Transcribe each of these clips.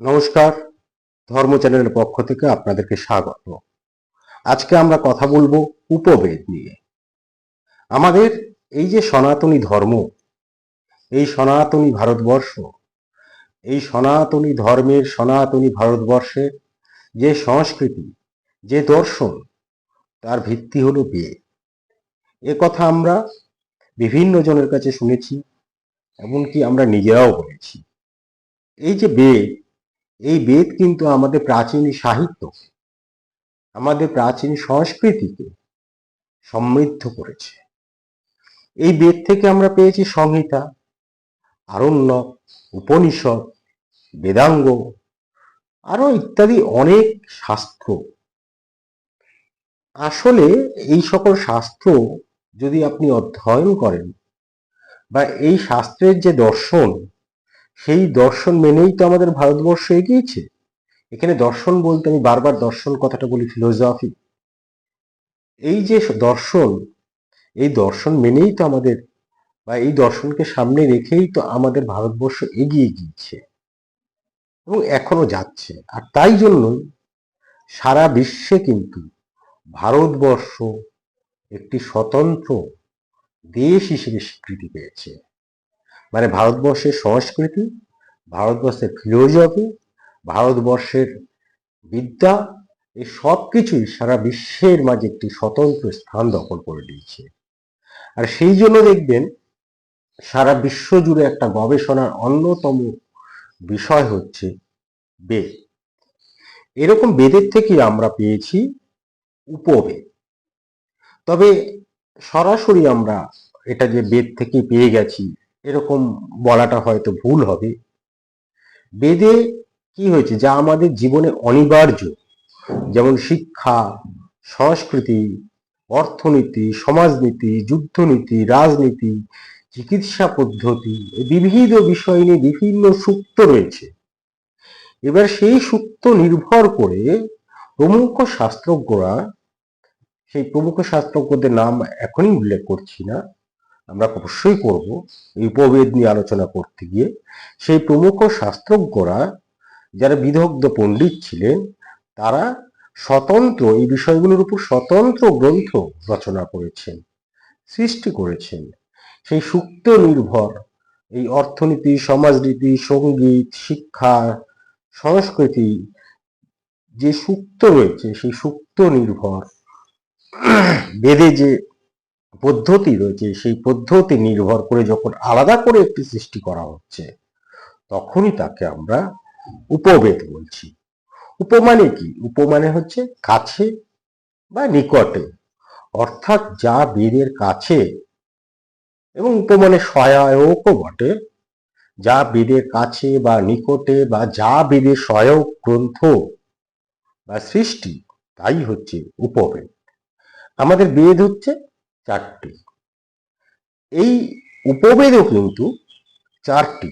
নমস্কার, ধর্ম চ্যানেলের পক্ষ থেকে আপনাদেরকে স্বাগত। আজকে আমরা কথা বলব উপবেদ নিয়ে। আমাদের এই যে সনাতনী ধর্ম, এই সনাতনী ভারতবর্ষ, এই সনাতনী ধর্মের সনাতনী ভারতবর্ষের যে সংস্কৃতি, যে দর্শন, তার ভিত্তি হলো বেদ। এ কথা আমরা বিভিন্ন জনের কাছে শুনেছি, এমনকি আমরা নিজেরাও বলেছি। এই যে বেদ এই বেদ কিন্তু আমাদের প্রাচীন সাহিত্য, আমাদের প্রাচীন সংস্কৃতিকে সমৃদ্ধ করেছে। এই বেদ থেকে আমরা পেয়েছি সংহিতা, আরণ্যক, উপনিষদ, বেদাঙ্গ আরও ইত্যাদি অনেক শাস্ত্র। আসলে এই সকল শাস্ত্র যদি আপনি অধ্যয়ন করেন বা এই শাস্ত্রের যে দর্শন সেই দর্শন মেনেই তো আমাদের ভারতবর্ষ এগিয়েছে। এখানে দর্শন বলতে আমি বারবার দর্শন কথাটা বলি ফিলোসফি এই যে দর্শন, এই দর্শন মেনেই তো আমাদের, বা এই দর্শনকে সামনে রেখেই তো আমাদের ভারতবর্ষ এগিয়ে গিয়েছে এবং এখনও যাচ্ছে। আর তাই জন্য সারা বিশ্বে কিন্তু ভারতবর্ষ একটি স্বতন্ত্র দেশ হিসেবে স্বীকৃতি পেয়েছে। মানে ভারতবর্ষের সংস্কৃতি, ভারতবর্ষের ফিলোসফি ভারতবর্ষের বিদ্যা, এই সব কিছুই সারা বিশ্বের মাঝে একটি স্বতন্ত্র স্থান দখল করে দিয়েছে আর সেই জন্য দেখবেন, সারা বিশ্ব জুড়ে একটা গবেষণার অন্যতম বিষয় হচ্ছে বেদ। এরকম বেদের থেকে আমরা পেয়েছি উপবেদ। তবে সরাসরি আমরা এটা যে বেদ থেকে পেয়ে গেছি এরকম বলাটা হয়তো ভুল হবে। বেদে কি হয়েছে? যা আমাদের জীবনে অনিবার্য। যেমন শিক্ষা, সংস্কৃতি, অর্থনীতি, সমাজনীতি, যুদ্ধনীতি, রাজনীতি, চিকিৎসা পদ্ধতি বিবিধ বিষয় নিয়ে বিভিন্ন সূক্ত রয়েছে। এবার সেই সূক্ত নির্ভর করে প্রমুখ শাস্ত্রজ্ঞরা, সেই প্রমুখ শাস্ত্রজ্ঞদের নাম এখনই উল্লেখ করছি না আমরা অবশ্যই করব এই উপবেদ নিয়ে আলোচনা করতে গিয়ে। সেই প্রমুখ শাস্ত্রজ্ঞরা, যারা বিদগ্ধ পণ্ডিত ছিলেন, তারা স্বতন্ত্র, এই বিষয়গুলোর উপর স্বতন্ত্র গ্রন্থ রচনা করেছেন, সৃষ্টি করেছেন। সেই সুক্ত নির্ভর, এই অর্থনীতি, সমাজনীতি, সংগীত, শিক্ষা, সংস্কৃতি, যে সুক্ত রয়েছে, সেই সুক্ত নির্ভর, বেদে যে পদ্ধতি রয়েছে, সেই পদ্ধতি নির্ভর করে যখন আলাদা করে একটি সৃষ্টি করা হচ্ছে, তখনই তাকে আমরা উপবেদ বলছি। উপমানে কি? উপমানে হচ্ছে কাছে বা নিকটে। অর্থাৎ যা বেদের কাছে এবং উপমানে সহায়কও বটে। যা বেদের কাছে বা নিকটে বা যা বেদের সহায়ক গ্রন্থ বা সৃষ্টি, তাই হচ্ছে উপবেদ। আমাদের বেদ হচ্ছে চারটি। এই উপবেদও কিন্তু চারটি।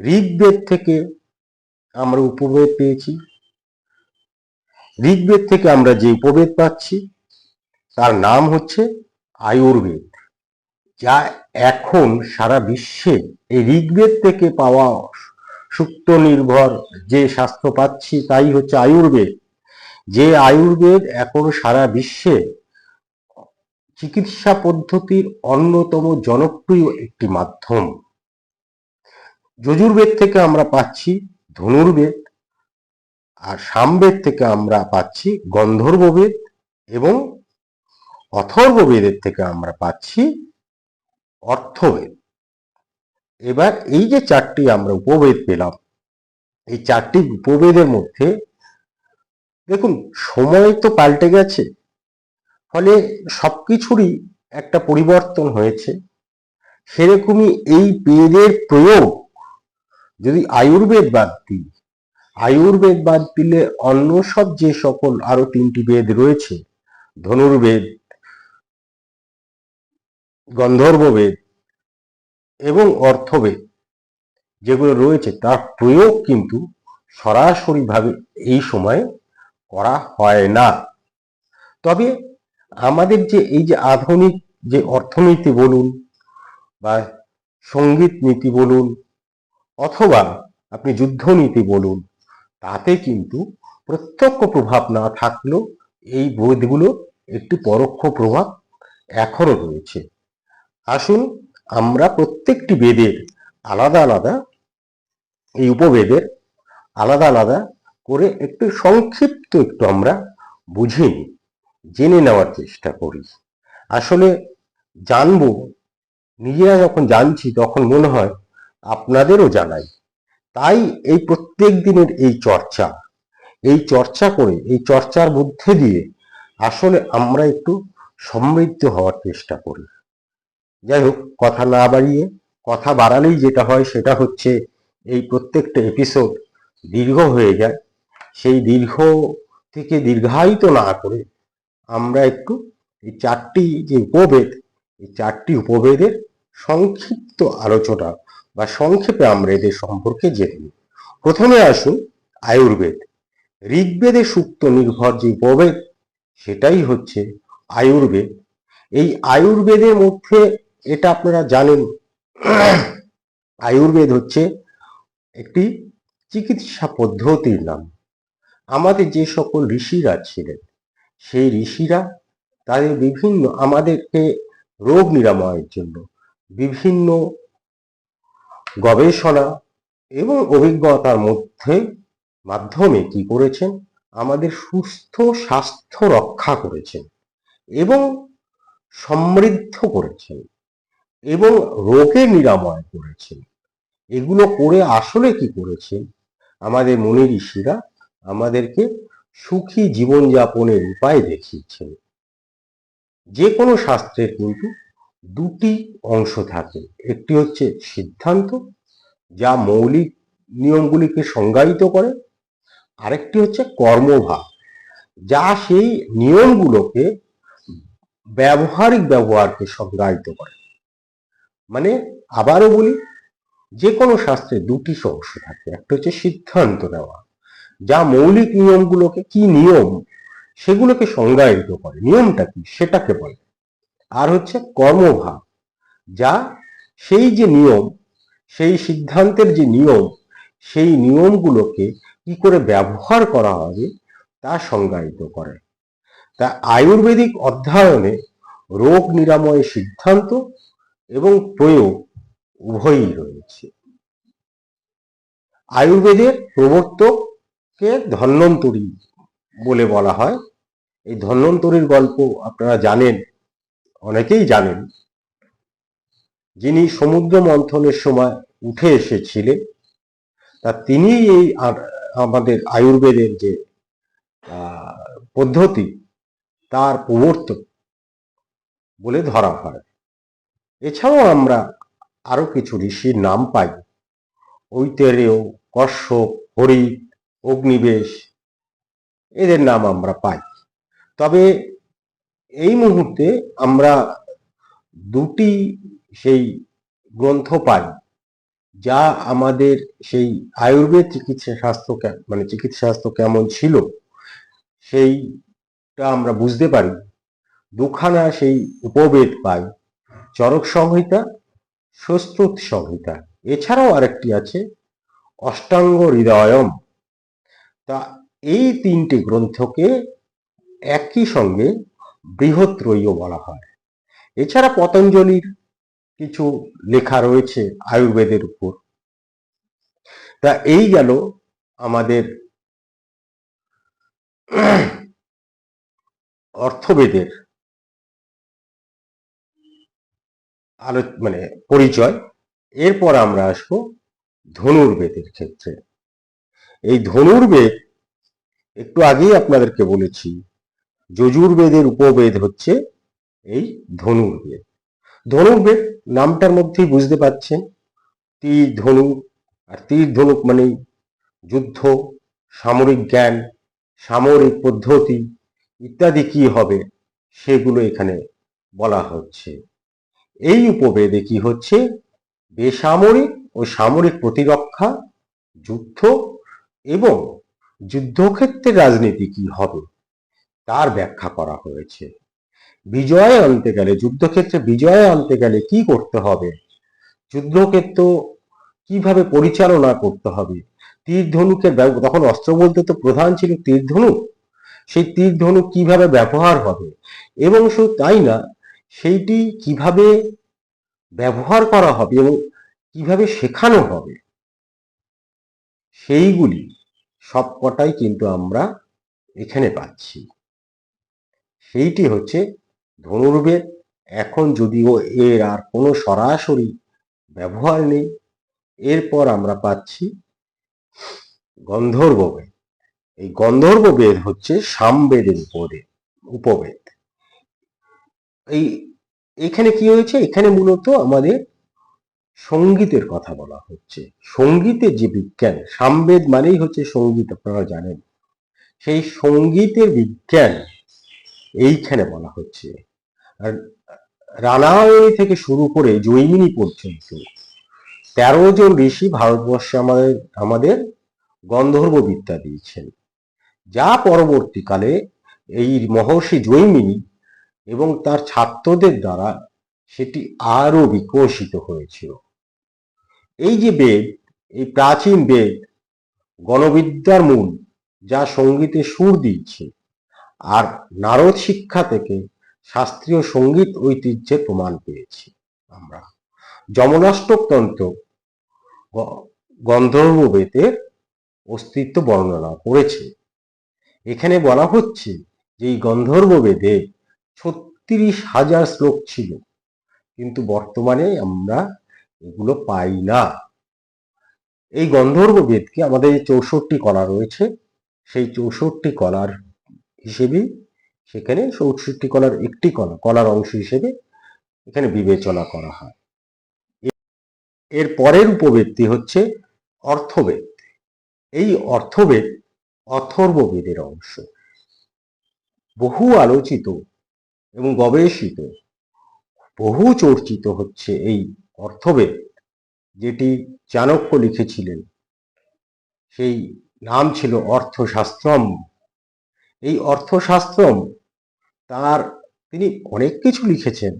ঋগ্বেদ থেকে আমরা উপবেদ পেয়েছি। ঋগ্বেদ থেকে আমরা যে উপবেদ পাচ্ছি, তার নাম হচ্ছে আয়ুর্বেদ, যা এখন সারা বিশ্বে এই ঋগ্বেদ থেকে পাওয়া সুক্ত নির্ভর যে শাস্ত্র পাচ্ছি, তাই হচ্ছে আয়ুর্বেদ। যে আয়ুর্বেদ এখন সারা বিশ্বে চিকিৎসা পদ্ধতির অন্যতম জনপ্রিয় একটি মাধ্যম। যজুর্বেদ থেকে আমরা পাচ্ছি, ধনুর্বেদ, আর সামবেদ থেকে আমরা পাচ্ছি গন্ধর্ববেদ এবং অথর্ববেদের থেকে আমরা পাচ্ছি অর্থবেদ। এবার এই যে চারটি আমরা উপবেদ পেলাম, এই চারটি উপবেদের মধ্যে দেখুন, সময় তো পাল্টে গেছে। ফলে সব কিছুরই একটা পরিবর্তন হয়েছে। সেরকমই এই বেদের প্রয়োগ যদি আয়ুর্বেদ বাদ দিই, আয়ুর্বেদ বাদ দিলে অন্য সব যে সকল আরও তিনটি বেদ রয়েছে, ধনুর্বেদ, গন্ধর্ববেদ এবং অর্থবেদ, যেগুলো রয়েছে, তার প্রয়োগ কিন্তু সরাসরিভাবে এই সময়ে করা হয় না। তবে আমাদের যে, এই যে আধুনিক যে অর্থনীতি বলুন বা সংগীত নীতি বলুন অথবা আপনি যুদ্ধনীতি বলুন, তাতে কিন্তু প্রত্যক্ষ প্রভাব না থাকলেও এই বোধগুলো একটি পরোক্ষ প্রভাব এখনও রয়েছে। আসুন আমরা প্রত্যেকটি বেদের আলাদা আলাদা, এই উপবেদের আলাদা আলাদা করে একটু সংক্ষিপ্ত একটু আমরা বুঝে নিই। জেনে নেওয়ার চেষ্টা করি। আসলে জানব, নিজেরা যখন জানছি তখন মনে হয় আপনাদেরও জানাই। তাই এই প্রত্যেক দিনের এই চর্চা এই চর্চা করে, এই চর্চার মধ্যে দিয়ে আসলে আমরা একটু সমৃদ্ধ হওয়ার চেষ্টা করি। যাই হোক, কথা না বাড়িয়ে, কথা বাড়ালেই যেটা হয় সেটা হচ্ছে এই প্রত্যেকটা এপিসোড দীর্ঘ হয়ে যায়। সেই দীর্ঘ থেকে দীর্ঘায়িত না করে আমরা একটু এই চারটি যে উপবেদ এই চারটি উপবেদের সংক্ষিপ্ত আলোচনা বা সংক্ষেপে আমরা এদের সম্পর্কে জেনে নিই। প্রথমে আসুন আয়ুর্বেদ। ঋগ্বেদে সুক্ত নির্ভর যে উপবেদ সেটাই হচ্ছে আয়ুর্বেদ। এই আয়ুর্বেদের মধ্যে এটা আপনারা জানেন, আয়ুর্বেদ হচ্ছে একটি চিকিৎসা পদ্ধতির নাম। আমাদের যে সকল ঋষিরা ছিলেন সেই ঋষিরা তাদের বিভিন্ন, আমাদেরকে রোগ নিরাময়ের জন্য বিভিন্ন গবেষণা এবং অভিজ্ঞতার মধ্যে মাধ্যমে কি করেছেন? আমাদের সুস্থ স্বাস্থ্য রক্ষা করেছেন এবং সমৃদ্ধ করেছেন এবং রোগের নিরাময় করেছেন। এগুলো করে আসলে কি করেছেন? আমাদের মুনি ঋষিরা আমাদেরকে সুখী জীবনযাপনের উপায় দেখিয়েছেন। যে কোনো শাস্ত্রের কিন্তু দুটি অংশ থাকে। একটি হচ্ছে সিদ্ধান্ত, যা মৌলিক নিয়মগুলিকে সংজ্ঞায়িত করে। আরেকটি হচ্ছে কর্মভাব, যা সেই নিয়মগুলোকে ব্যবহারিক ব্যবহারকে সংজ্ঞায়িত করে। মানে আবারও বলি, যে কোনো শাস্ত্রে দুটি অংশ থাকে। একটা হচ্ছে সিদ্ধান্ত নেওয়া যা মৌলিক নিয়মগুলোকে কি নিয়ম সেগুলোকে সংজ্ঞায়িত করে। নিয়মটা কি সেটাকে বলে। আর হচ্ছে কর্মভাব, যা সেই যে নিয়ম, সেই সিদ্ধান্তের যে নিয়ম, সেই নিয়মগুলোকে কি করে ব্যবহার করা হবে তা সংজ্ঞায়িত করে। তা আয়ুর্বেদিক অধ্যয়নে রোগ নিরাময় সিদ্ধান্ত এবং প্রয়োগ উভয়ই রয়েছে। আয়ুর্বেদের প্রবর্তককে ধন্বন্তরী বলে বলা হয়। এই ধন্বন্তরীর গল্প আপনারা জানেন, অনেকেই জানেন। যিনি সমুদ্র মন্থনের সময় উঠে এসেছিলেন, তা তিনি এই আমাদের আয়ুর্বেদের যে পদ্ধতি, তার প্রবর্তক বলে ধরা হয়। এছাড়াও আমরা আরও কিছু ঋষির নাম পাই। ঐতেরেয়, কশ্যপ, হরি অগ্নিবেশ, এদের নাম আমরা পাই। তবে এই মুহূর্তে আমরা দুটি সেই গ্রন্থ পাই, যা আমাদের সেই আয়ুর্বেদ চিকিৎসা স্বাস্থ্য মানে চিকিৎসা স্বাস্থ্য কেমন ছিল, সেইটা আমরা বুঝতে পারি। দুখানা সেই উপবেদ পাই, চরক সংহিতা সুশ্রুত সংহিতা। এছাড়াও আরেকটি আছে, অষ্টাঙ্গ হৃদয়ম। তা এই তিনটি গ্রন্থকে একই সঙ্গে বৃহত্রয়ীও বলা হয়। এছাড়া পতঞ্জলির কিছু লেখা রয়েছে আয়ুর্বেদের উপর। তা এই গেল আমাদের অর্থবেদের আলো মানে পরিচয়। এরপর আমরা আসব ধনুর্বেদের ক্ষেত্রে। এই ধনুর্বেদ একটু আগেই আপনাদেরকে বলেছি। যজুর্বেদের উপবেদ হচ্ছে এই ধনুর্বেদ। ধনুর্বেদ নামটার মধ্যেই বুঝতে পাচ্ছেন তীর ধনু আর তীর ধনুক মানেই যুদ্ধ, সামরিক জ্ঞান, সামরিক পদ্ধতি ইত্যাদি কি হবে সেগুলো এখানে বলা হচ্ছে। এই উপবেদে কি হচ্ছে? বেসামরিক ও সামরিক প্রতিরক্ষা, যুদ্ধ এবং যুদ্ধক্ষেত্রে রাজনীতি কি হবে, তার ব্যাখ্যা করা হয়েছে। বিজয় আনতে গেলে, যুদ্ধক্ষেত্রে বিজয় আনতে গেলে কি করতে হবে? যুদ্ধক্ষেত্র কীভাবে পরিচালনা করতে হবে? তীর ধনুকের তখন অস্ত্র বলতে তো প্রধান ছিল তীর ধনুক সেই তীর ধনুক কীভাবে ব্যবহার হবে? এবং শুধু তাই না, সেইটি কীভাবে ব্যবহার করা হবে এবং কীভাবে শেখানো হবে? সেইগুলি সবকটাই কিন্তু আমরা এখানে পাচ্ছি। সেইটি হচ্ছে ধনুর্বেদ। এখন যদিও এর আর কোনো সরাসরি ব্যবহার নেই, এরপর আমরা পাচ্ছি গন্ধর্ব বেদ এই গন্ধর্ব বেদ হচ্ছে সামবেদের উপরে উপবেদ। এই এখানে কি হয়েছে? এখানে মূলত আমাদের সঙ্গীতের কথা বলা হচ্ছে। সঙ্গীতের যে বিজ্ঞান, সামবেদ মানেই হচ্ছে সংগীত, আপনারা জানেন। সেই সঙ্গীতের বিজ্ঞান এইখানে বলা হচ্ছে। আর রানায়ণী থেকে শুরু করে জৈমিনী পর্যন্ত তেরো জন ঋষি ভারতবর্ষে আমাদের আমাদের গন্ধর্ব বিদ্যা দিয়েছেন। যা পরবর্তীকালে এই মহর্ষি জৈমিনী এবং তার ছাত্রদের দ্বারা সেটি আরও বিকশিত হয়েছিল। এই যে বেদ, এই প্রাচীন বেদ, গণবিদ্যার মূল যা সঙ্গীতে সুর দিচ্ছে আর নারদ শিক্ষা থেকে শাস্ত্রীয় সংগীত ঐতিহ্যে প্রমাণ পেয়েছি আমরা। যমনাষ্টক তন্ত্র গ- গন্ধর্ব বেদের অস্তিত্ব বর্ণনা করেছে। এখানে বলা হচ্ছে যে এই গন্ধর্ব বেদে ছত্রিশ হাজার শ্লোক ছিল, কিন্তু বর্তমানে আমরা এগুলো পাই না। এই গন্ধর্ব বেদকে আমাদের যে চৌষট্টি কলা রয়েছে, সেই চৌষট্টি কলার হিসেবেই সেখানে চৌষট্টি কলার একটি কলা, কলার অংশ হিসেবে এখানে বিবেচনা করা হয়। এর পরের উপবেদটি হচ্ছে অর্থবেদ। এই অর্থবেদ অথর্ব বেদের অংশ। বহু আলোচিত এবং গবেষিত, বহু চর্চিত হচ্ছে এই অর্থবেদ, যেটি চাণক্য লিখেছিলেন, সেই নাম ছিল অর্থশাস্ত্রম। এই অর্থশাস্ত্রম তার, তিনি অনেক কিছু লিখেছেন,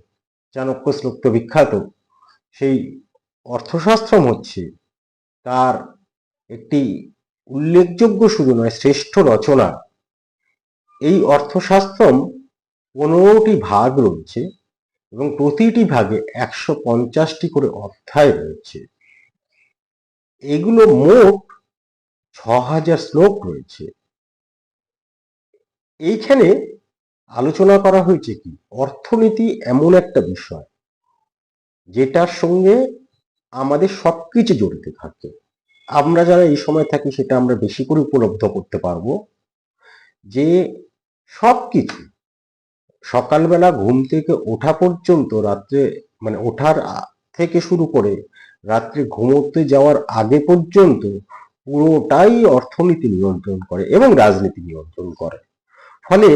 চাণক্য শ্লোক বিখ্যাত। সেই অর্থশাস্ত্রম হচ্ছে তার একটি উল্লেখযোগ্য শুধু নয়, শ্রেষ্ঠ রচনা। এই অর্থশাস্ত্রম পনেরোটি ভাগ রয়েছে এবং প্রতিটি ভাগে একশো পঞ্চাশটি করে অধ্যায় রয়েছে। এগুলো মোট ছ হাজার শ্লোক রয়েছে। এইখানে আলোচনা করা হয়েছে কি, অর্থনীতি এমন একটা বিষয় যেটার সঙ্গে আমাদের সবকিছু জড়িত থাকে। আমরা যারা এই সময় থাকি সেটা আমরা বেশি করে উপলব্ধ করতে পারব যে সবকিছু সকালবেলা ঘুম থেকে ওঠা পর্যন্ত রাত্রে মানে ওঠার থেকে শুরু করে রাত্রে ঘুমোতে যাওয়ার আগে পর্যন্ত পুরোটাই অর্থনীতি নিয়ন্ত্রণ করে এবং রাজনীতি নিয়ন্ত্রণ করে। ফলে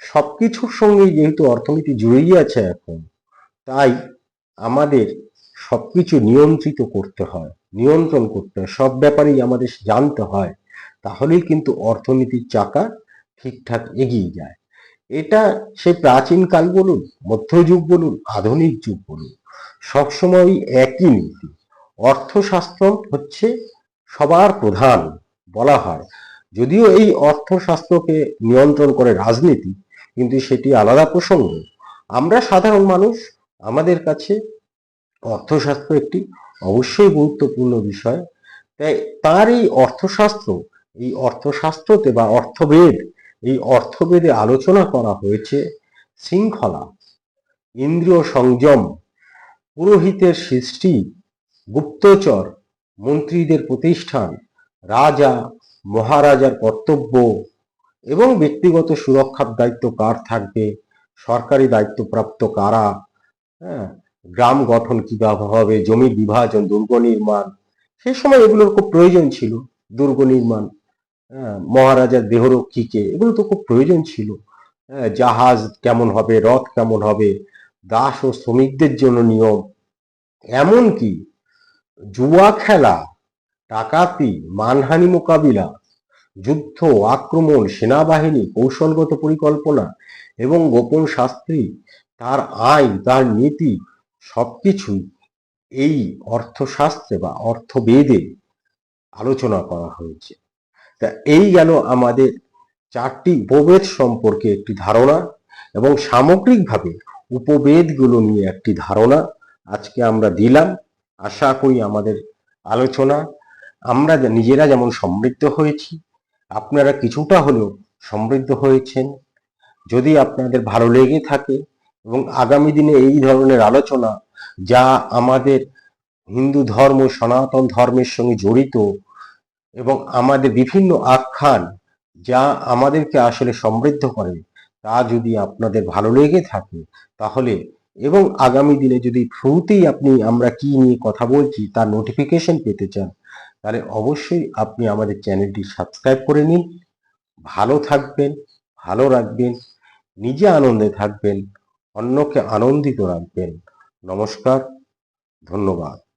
সবকিছুর সঙ্গে যেহেতু অর্থনীতি জড়িয়ে আছে এখন, তাই আমাদের সবকিছু নিয়ন্ত্রিত করতে হয়, নিয়ন্ত্রণ করতে হয়, সব ব্যাপারেই আমাদের জানতে হয়, তাহলেই কিন্তু অর্থনীতির চাকা ঠিকঠাক এগিয়ে যায়। এটা সে প্রাচীন কাল বলুন মধ্যযুগ বলুন, আধুনিক যুগ বলুন সবসময় একই নীতি। অর্থশাস্ত্র হচ্ছে সবার প্রধান বলা হয়। যদিও এই অর্থশাস্ত্রকে নিয়ন্ত্রণ করে রাজনীতি, কিন্তু সেটি আলাদা প্রসঙ্গ। আমরা সাধারণ মানুষ, আমাদের কাছে অর্থশাস্ত্র একটি অবশ্যই গুরুত্বপূর্ণ বিষয়। তাই তার এই অর্থশাস্ত্র, এই অর্থশাস্ত্রতে বা অর্থবেদ এই অর্থবেদে আলোচনা করা হয়েছে শৃঙ্খলা, ইন্দ্রিয় সংযম, পুরোহিতের সৃষ্টি, গুপ্তচর, মন্ত্রীদের প্রতিষ্ঠান, রাজা, মহারাজার কর্তব্য এবং ব্যক্তিগত সুরক্ষার দায়িত্ব কার থাকবে, সরকারি দায়িত্বপ্রাপ্ত কারা হ্যাঁ গ্রাম গঠন কীভাবে হবে, জমি বিভাজন, দুর্গ নির্মাণ, সে সময় এগুলোর খুব প্রয়োজন ছিল, দুর্গ নির্মাণ। মহারাজার দেহরক্ষীকে এগুলো তো খুব প্রয়োজন ছিল। হ্যাঁ, জাহাজ কেমন হবে রথ কেমন হবে দাস ও শ্রমিকদের জন্য নিয়ম। এমনকি জুয়া খেলা টাকাতি মানহানি মোকাবিলা যুদ্ধ আক্রমণ সেনাবাহিনী কৌশলগত পরিকল্পনা এবং গোপন শাস্ত্রী তার আইন তার নীতি সবকিছুই এই অর্থশাস্ত্রে বা অর্থবেদে আলোচনা করা হয়েছে। তা এই গেল আমাদের চারটি উপবেদ সম্পর্কে একটি ধারণা এবং সামগ্রিকভাবে উপবেদগুলো নিয়ে একটি ধারণা আজকে আমরা দিলাম। আশা করি আমাদের আলোচনা, আমরা নিজেরা যেমন সমৃদ্ধ হয়েছি, আপনারা কিছুটা হলেও সমৃদ্ধ হয়েছেন। যদি আপনাদের ভালো লেগে থাকে এবং আগামী দিনে এই ধরনের আলোচনা যা আমাদের হিন্দু ধর্ম, সনাতন ধর্মের সঙ্গে জড়িত এবং আমাদের বিভিন্ন আখ্যান যা আমাদেরকে আসলে সমৃদ্ধ করে, তা যদি আপনাদের ভালো লেগে থাকে, তাহলে এবং আগামী দিনে যদি শুরুতেই আপনি আমরা কি নিয়ে কথা বলছি তার নোটিফিকেশন পেতে চান, তাহলে অবশ্যই আপনি আমাদের চ্যানেলটি সাবস্ক্রাইব করে নিন। ভালো থাকবেন, ভালো রাখবেন, নিজে আনন্দে থাকবেন, অন্যকে আনন্দিত রাখবেন। নমস্কার, ধন্যবাদ।